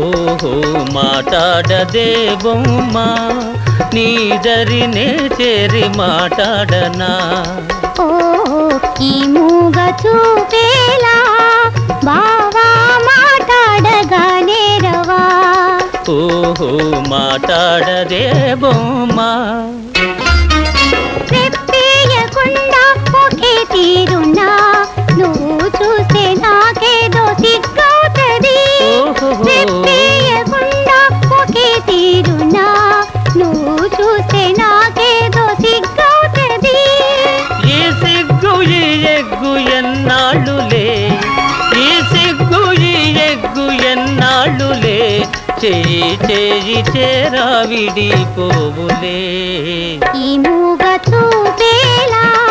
ఓహో మాట్లాడదే బొమ్మ నీ దరినే చేరి మాట్లాడనా? ఓ ఈ మూగ చూపేలా బావా మాట్లాడగా నేరవా? ఓహో మాట్లాడదే బొమ్మ చూస్తే నాకేదో సిగ్గవుతది. ఈ సిగ్గు ఈ ఎగ్గు ఎన్నాళ్ళులే. ఈ సిగ్గు ఈ ఎగ్గు ఎన్నాళ్ళులే. చేయి చేయి చేరా విడిపోవులే. ఈ మూగ చూపేలా